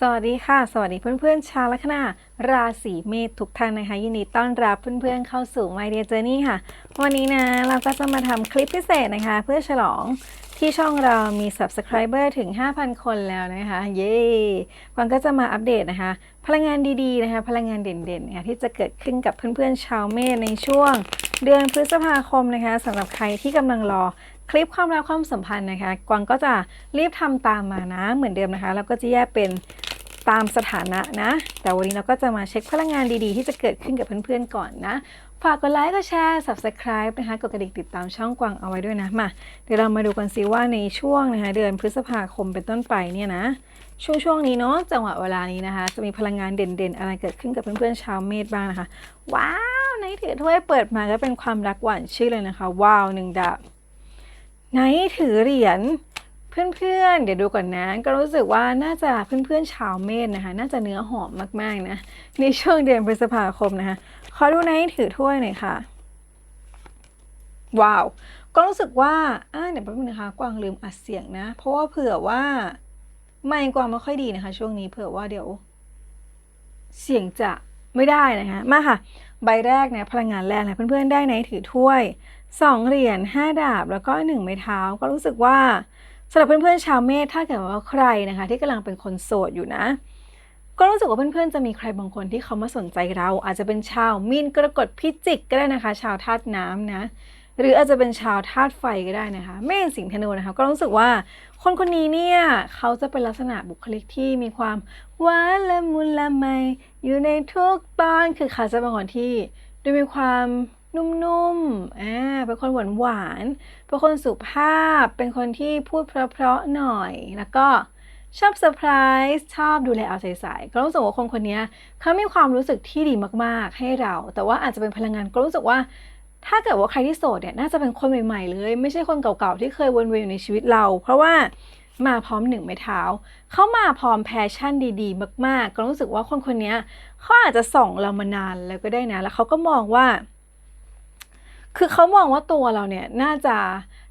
สวัสดีค่ะ สวัสดีเพื่อนๆ ชาวลัคนาราศีเมษทุกท่านนะคะ ยินดีต้อนรับเพื่อนๆเข้าสู่ My Dear Journey ค่ะ วันนี้นะ เราก็จะมาทำคลิปพิเศษนะคะ เพื่อฉลองที่ช่องเรามี Subscriber ถึง 5,000 คนแล้วนะคะ เย้วันก็จะมาอัปเดตนะคะ พลังงานดีๆนะคะ พลังงานเด่นๆนะคะที่จะเกิดขึ้นกับเพื่อนๆชาวเมษในช่วง เดือนพฤษภาคมนะคะสำหรับใครที่กำลังรอคลิปความรักความสัมพันธ์นะคะ กวางก็จะรีบทำตามมานะ เหมือนเดิมนะคะ แล้วก็จะแยกเป็นตามสถานะนะ แต่วันนี้เราก็จะมาเช็คพลังงานดีๆ ที่จะเกิดขึ้นกับเพื่อนๆก่อนนะ ฝากกดไลค์กดแชร์ subscribe นะคะกดกระดิ่งติดตามช่องกวางเอาไว้ด้วยนะมาเดี๋ยวเรามาดูกันซิว่าในช่วงนะคะเดือนพฤษภาคมเป็นต้นไปเนี่ยนะ ช่วงช่วงนี้เนาะจังหวะเวลานี้นะคะ จะมีพลังงานเด่นๆ อะไรเกิดขึ้นกับเพื่อนๆชาวเมษบ้างนะคะ ว้าว ในถือถ้วยเปิดมาก็เป็นความรักหวานชื่นเลยนะคะ ว้าวหนึ่งดาบไหนถือเหรียญเพื่อนๆ เดี๋ยวดูก่อนนะ ก็รู้สึกว่าน่าจะเพื่อนๆชาวเมษนะคะ น่าจะเนื้อหอมมากๆนะในช่วงเดือนพฤษภาคมนะคะขอดูไหนถือถ้วยหน่อยค่ะ ว้าว ก็รู้สึกว่าอ่าเดี๋ยวแป๊บนึงนะคะ กวางลืมอัดเสียงนะ เพราะว่าเผื่อว่าไม่กวางไม่ค่อยดีนะคะ ช่วงนี้เผื่อว่าเดี๋ยว เสียงจะไม่ได้นะคะมาค่ะ ใบแรกเนี่ยพลังงานแรงนะเพื่อนๆได้ในถือถ้วยสองเหรียญห้าดาบแล้วก็หนึ่งไม้เท้าก็รู้สึกว่าสำหรับเพื่อนๆชาวเมษถ้าเกิดว่าใครนะคะ ที่กำลังเป็นคนโสดอยู่นะ ก็รู้สึกว่าเพื่อนๆจะมีใครบางคนที่เขามาสนใจเรา อาจจะเป็นชาวมีนกรกฎพิจิกก็ได้นะคะ ชาวธาตุน้ำนะ หรืออาจจะเป็นชาวธาตุไฟก็ได้นะคะเมษสิงห์ธนูนะคะ ก็รู้สึกว่าคนคนนี้เนี่ยเขาจะเป็นลักษณะบุคลิกที่มีความหวานละมุนละไมอยู่ในทุกตอนคือเขาจะเป็นคนที่ดูมีความนุ่มๆอ่าเป็นคนหวานหวานๆเป็นคนสุภาพ เป็นคนที่พูดเพราะๆหน่อย แล้วก็ชอบเซอร์ไพรส์ชอบดูแลเอาใจใส่ก็รู้สึกว่าคนคนนี้เขามีความรู้สึกที่ดีมากๆให้เรา แต่ว่าอาจจะเป็นพลังงานก็รู้สึกว่า ถ้าเกิดว่าใครที่โสดเนี่ยน่าจะเป็นคนใหม่ๆเลย ไม่ใช่คนเก่าๆที่เคยวนเวียนอยู่ในชีวิตเรา เพราะว่ามาพร้อมหนึ่งไม้เท้า เขามาพร้อมแพชชั่นดีๆ มากๆ ก็รู้สึกว่าคนคนนี้เขาอาจจะส่องเรามานานแล้วก็ได้นะ แล้วเขาก็มองว่า คือเขามองว่าตัวเราเนี่ยน่าจะ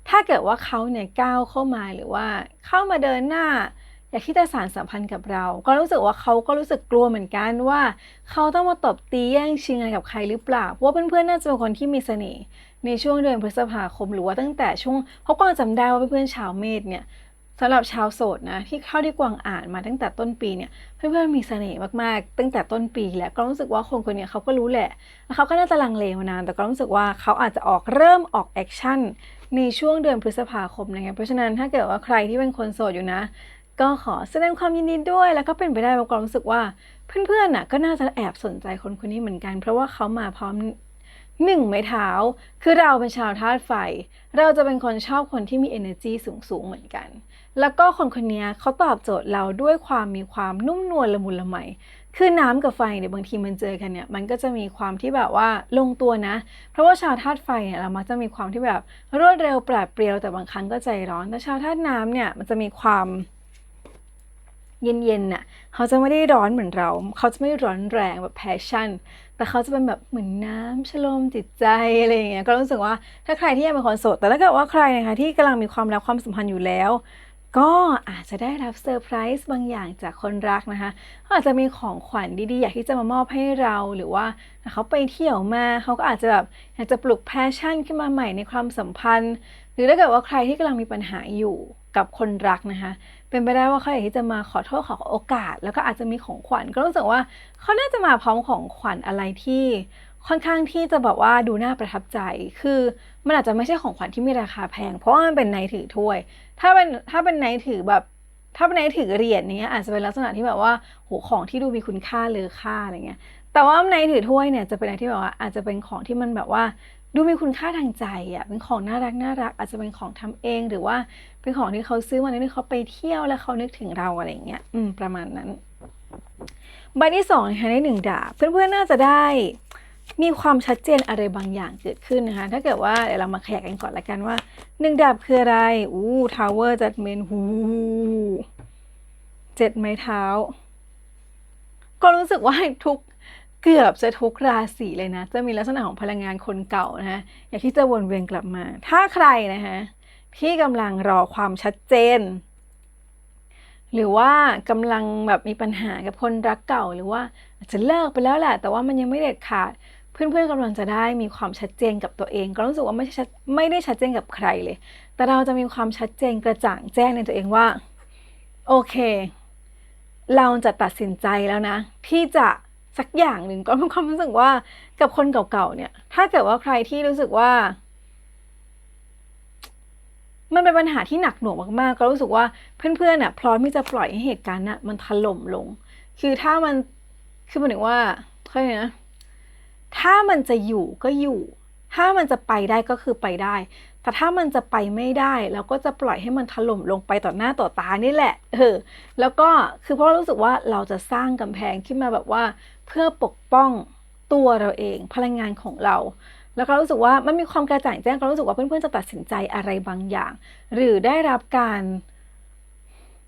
ถ้าเกิดว่าเขาเนี่ยก้าวเข้ามาหรือว่าเข้ามาเดินหน้า อยากที่จะสานสัมพันธ์กับเรา ก็รู้สึกว่าเขาก็รู้สึกกลัวเหมือนกันว่า เขาต้องมาตบตีแย่งชิงอะไรกับใครหรือเปล่าเพราะว่าเพื่อนๆน่าจะเป็นคนที่มีเสน่ห์ในช่วงเดือนพฤษภาคมหรือว่าตั้งแต่ช่วงเพราะกวางจำได้ว่าเพื่อนๆชาวเมษเนี่ยสำหรับชาวโสดนะที่เข้าที่กวางอ่านมาตั้งแต่ต้นปีเนี่ยเพื่อนๆมีเสน่ห์มากๆ ตั้งแต่ต้นปีแหละก็รู้สึกว่าคนคนนี้เขาก็รู้แหละแล้วเขาก็น่าจะลังเลมานานแต่ก็รู้สึกว่าเขาอาจจะออกเริ่มออกแอคชั่นในช่วงเดือนพฤษภาคมนะคะเพราะฉะนั้นถ้าเกิดว่าใครที่เป็นคนโสดอยู่นะ ก็ขอแสดงความยินดีด้วย แล้วก็เป็นไปได้ว่ากรู้สึกว่า เพื่อนๆน่ะก็น่าจะแอบสนใจคนคนนี้เหมือนกัน เพราะว่าเขามาพร้อมหนึ่งไม้เท้า คือเราเป็นชาวธาตุไฟ เราจะเป็นคนชอบคนที่มี energy สูงๆเหมือนกัน แล้วก็คนคนนี้เขาตอบโจทย์เราด้วยความมีความนุ่มนวลละมุนละไม คือน้ำกับไฟเนี่ยบางทีมันเจอกันเนี่ย มันก็จะมีความที่แบบว่าลงตัวนะ เพราะว่าชาวธาตุไฟเนี่ยเรามักจะมีความที่แบบรวดเร็วปราดเปรียวแต่บางครั้งก็ใจร้อน แต่ชาวธาตุน้ำเนี่ยมันจะมีความ เย็นๆน่ะเขาจะไม่ได้ร้อนเหมือนเรา เขาจะไม่ร้อนแรงแบบแพชชั่น แต่เขาจะเป็นแบบเหมือนน้ำชโลมจิตใจอะไรอย่างเงี้ยก็รู้สึกว่าถ้าใครที่ยังเป็นคนโสดแต่ถ้าเกิดว่าใครนะคะที่กำลังมีความรักความสัมพันธ์อยู่แล้ว ก็อาจจะได้รับเซอร์ไพรส์บางอย่างจากคนรักนะคะเขาอาจจะมีของขวัญดีๆ อยากที่จะมามอบให้เราหรือว่าเขาไปเที่ยวมาเขาก็อาจจะแบบอยากจะปลุกแพชชั่นขึ้นมาใหม่ในความสัมพันธ์ หรือถ้าเกิดว่าใครที่กำลังมีปัญหาอยู่กับคนรักนะคะ เป็นไปได้ว่าเขาอยากที่จะมาขอโทษขอโอกาส แล้วก็อาจจะมีของขวัญก็รู้สึกว่าเขาน่าจะมาพร้อมของขวัญอะไรที่ค่อนข้างที่จะแบบว่าดูน่าประทับใจ คือมันอาจจะไม่ใช่ของขวัญที่มีราคาแพง เพราะว่ามันเป็นไนท์ถือถ้วย ถ้าเป็นถ้าเป็นไนท์ถือแบบถ้าเป็นไนท์ถือเหรียญเนี้ยอาจจะเป็นลักษณะที่แบบว่าโหของที่ดูมีคุณค่าเลอค่าอะไรเงี้ย แต่ว่าไนท์ถือถ้วยเนี่ยจะเป็นอะไรที่แบบว่าอาจจะเป็นของที่มันแบบว่า ดูมีคุณค่าทางใจอะเป็นของน่ารักน่ารัก อาจจะเป็นของทำเอง หรือว่าเป็นของที่เขาซื้อมาในที่เขาไปเที่ยวแล้วเขานึกถึงเราอะไรเงี้ยอืมประมาณนั้น ใบที่สองนะคะได้หนึ่งดาบเพื่อนๆน่าจะได้มีความชัดเจนอะไรบางอย่างเกิดขึ้นนะคะ ถ้าเกิดว่าเดี๋ยวเรามาแขกกันก่อนละกันว่าหนึ่งดาบคืออะไร อู้ทาวเวอร์จัดเมนหูเจ็ดไม้เท้า ก็รู้สึกว่าทุก เกือบจะทุกราศีเลยนะ จะมีลักษณะของพลังงานคนเก่านะฮะอยากที่จะวนเวียนกลับมา ถ้าใครนะฮะที่กำลังรอความชัดเจน หรือว่ากำลังแบบมีปัญหากับคนรักเก่า หรือว่าอาจจะเลิกไปแล้วแหละแต่ว่ามันยังไม่เด็ดขาด เพื่อนๆกำลังจะได้มีความชัดเจนกับตัวเอง ก็รู้สึกว่าไม่ชัดไม่ได้ชัดเจนกับใครเลย แต่เราจะมีความชัดเจนกระจ่างแจ้งในตัวเองว่า โอเค เราจะตัดสินใจแล้วนะ ที่จะ สักอย่างหนึ่งก็มีความรู้สึกว่ากับคนเก่าๆเนี่ย ถ้าเกิดว่าใครที่รู้สึกว่า มันเป็นปัญหาที่หนักหน่วงมากๆ ก็รู้สึกว่าเพื่อนๆน่ะพร้อมที่จะปล่อยให้เหตุการณ์น่ะมันถล่มลง คือถ้ามันคือหมายถึงว่าเขาเรียกนะถ้ามันจะอยู่ก็อยู่ ถ้ามันจะไปได้ก็คือไปได้ แต่ถ้ามันจะไปไม่ได้เราก็จะปล่อยให้มันถล่มลงไปต่อหน้าต่อตานี่แหละ เออ แล้วก็คือเพราะรู้สึกว่าเราจะสร้างกำแพงขึ้นมาแบบว่าเพื่อปกป้องตัวเราเองพลังงานของเรา แล้วก็รู้สึกว่ามันมีความกระจ่างแจ้งก็รู้สึกว่าเพื่อนๆจะตัดสินใจอะไรบางอย่าง หรือได้รับการ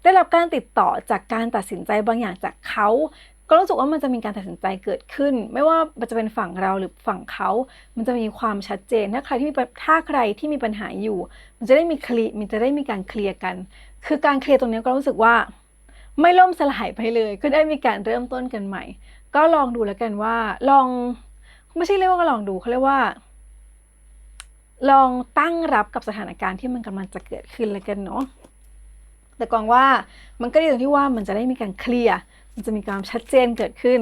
ได้รับการติดต่อจากการตัดสินใจบางอย่างจากเขา ก็รู้สึกว่ามันจะมีการตัดสินใจเกิดขึ้น ไม่ว่ามันจะเป็นฝั่งเราหรือฝั่งเขา มันจะมีความชัดเจน ถ้าใครที่มีถ้าใครที่มีปัญหาอยู่ มันจะได้มีคลีมันจะได้มีการเคลียร์กัน คือการเคลียร์ตรงนี้ก็รู้สึกว่า ไม่ล่มสลายไปเลย ก็ได้มีการเริ่มต้นกันใหม่ ก็ลองดูแล้วกันว่า ลองไม่ใช่เรียกว่าก็ลองดูเขาเรียกว่า ลองตั้งรับกับสถานการณ์ที่มันกำลังจะเกิดขึ้นแล้วกันเนาะแต่กองว่ามันก็ดีตรงที่ว่ามันจะได้มีการเคลียร์ มันจะมีความชัดเจนเกิดขึ้น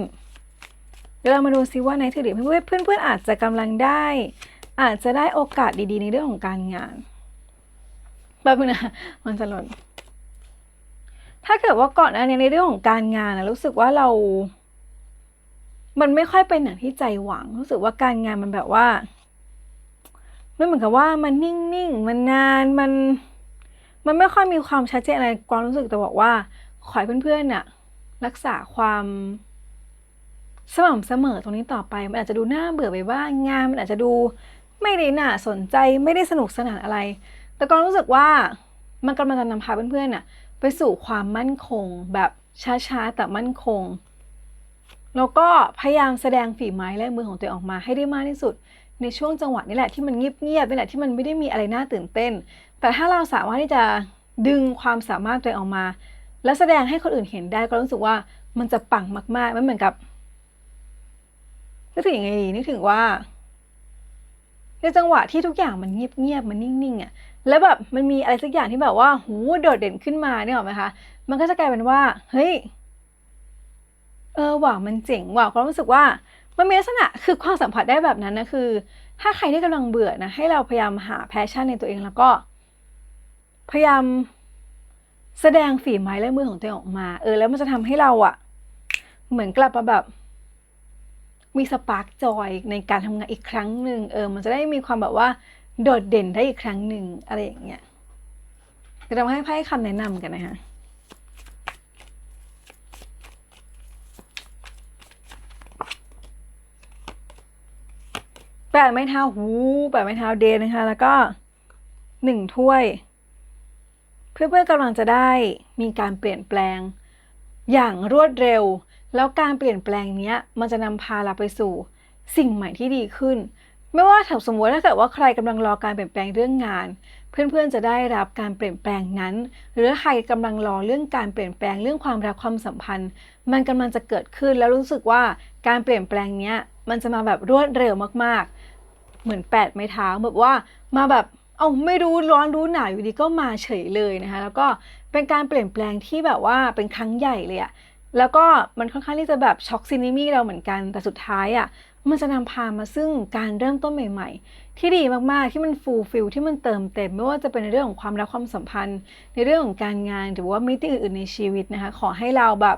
เดี๋ยวเรามาดูซิว่าในถือเพื่อนเพื่อนเพื่อนอาจจะกำลังได้ อาจจะได้โอกาสดีๆ ในเรื่องของการงานแบบนึงนะมันจะหล่นถ้าเกิดว่าก่อนหน้านี้ในเรื่องของการงานนะรู้สึกว่าเรา มันไม่ค่อยเป็นอย่างที่ใจหวัง รู้สึกว่าการงานมันแบบว่าไมันเหมือนกับว่ามันนิ่งๆ มันนานมัน มันไม่ค่อยมีความชัดเจนอะไรความรู้สึกแต่บอกว่าขอให้เพื่อนๆน่ะ รักษาความสม่ำเสมอตรงนี้ต่อไป มันอาจจะดูน่าเบื่อไปบ้างงานมันอาจจะดูไม่ได้น่าสนใจไม่ได้สนุกสนานอะไร แต่ก็รู้สึกว่ามันกำลังจะนำพาเพื่อนๆน่ะไปสู่ความมั่นคงแบบช้าๆแต่มั่นคง แล้วก็พยายามแสดงฝีไม้และมือของตัวออกมาให้ได้มากที่สุด ในช่วงจังหวะนี้แหละที่มันเงียบๆนี่แหละที่มันไม่ได้มีอะไรน่าตื่นเต้น แต่ถ้าเราสามารถที่จะดึงความสามารถตัวออกมา และแสดงให้คนอื่นเห็นได้ก็รู้สึกว่ามันจะปังมากๆมันเหมือนกับนึกถึงยังไงดีนึกถึงว่าในจังหวะที่ทุกอย่างมันเงียบๆมันนิ่งๆอะแล้วแบบมันมีอะไรสักอย่างที่แบบว่าหูโดดเด่นขึ้นมาเนี่ยหรอไหมคะมันก็จะกลายเป็นว่า เฮ้ยเออว่ะมันเจ๋งว่ะความรู้สึกว่ามันมีลักษณะคือความสัมผัสได้แบบนั้นนะคือ ถ้าใครที่กำลังเบื่อนะให้เราพยายามหาแพชชั่นในตัวเองแล้วก็ พยายาม แสดงฝีไม้และมือของตัวเองออกมา เออ แล้วมันจะทำให้เราอะเหมือนกลับมาแบบ มีสปาร์กจอยในการทำงานอีกครั้งหนึ่งเออ มันจะได้มีความแบบว่า โดดเด่นได้อีกครั้งหนึ่งอะไรอย่างเงี้ยเดี๋ยวเราให้ไพ่คำแนะนำกันนะคะแปะไม้เท้าหูแปะไม้เท้าเดนนะคะ แล้วก็หนึ่งถ้วย เพื่อนๆกำลังจะได้มีการเปลี่ยนแปลง อย่างรวดเร็ว แล้วการเปลี่ยนแปลงนี้มันจะนำพาเราไปสู่สิ่งใหม่ที่ดีขึ้น ไม่ว่าถ้าสมมติถ้าเกิดว่าใครกำลังรอการเปลี่ยนแปลงเรื่องงาน เพื่อนๆจะได้รับการเปลี่ยนแปลงนั้น หรือใครกำลังรอเรื่องการเปลี่ยนแปลงเรื่องความรักความสัมพันธ์ มันกำลังจะเกิดขึ้นแล้วรู้สึกว่าการเปลี่ยนแปลงนี้มันจะมาแบบรวดเร็วมากๆ เหมือนแปดไม้เท้าแบบว่ามาแบบ เอาไม่รู้ร้อนรู้หนาวอยู่ดีก็มาเฉยเลยนะคะ แล้วก็เป็นการเปลี่ยนแปลงที่แบบว่าเป็นครั้งใหญ่เลยอะแล้วก็มันค่อนข้างที่จะแบบช็อกซินิมี่เราเหมือนกัน แต่สุดท้ายอะมันจะนำพามาซึ่งการเริ่มต้นใหม่ ๆ ที่ดีมากๆที่มันฟูลฟิลที่มันเติมเต็ม ไม่ว่าจะเป็นในเรื่องของความรักความสัมพันธ์ ในเรื่องของการงานหรือว่ามิติอื่นๆในชีวิตนะคะ ขอให้เราแบบ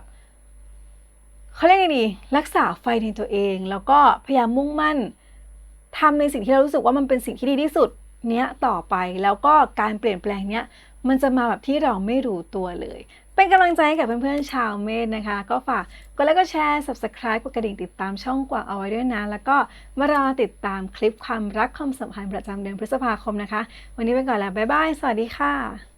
เขาเรียกไงดีรักษาไฟในตัวเอง แล้วก็พยายามมุ่งมั่นทำในสิ่งที่เรารู้สึกว่ามันเป็นสิ่งที่ดีที่สุด เนี้ยต่อไปแล้วก็การเปลี่ยนแปลงเนี้ยมันจะมาแบบที่เราไม่รู้ตัวเลย เป็นกำลังใจให้กับเพื่อนๆชาวเมธนะคะ ก็ฝากกดไลค์ก็แชร์ subscribe กดกระดิ่งติดตามช่องกวางเอาไว้ด้วยนะ แล้วก็มารอติดตามคลิปความรักความสัมพันธ์ประจำเดือนพฤษภาคมนะคะ วันนี้ไปก่อนแล้ว บ๊ายบาย สวัสดีค่ะ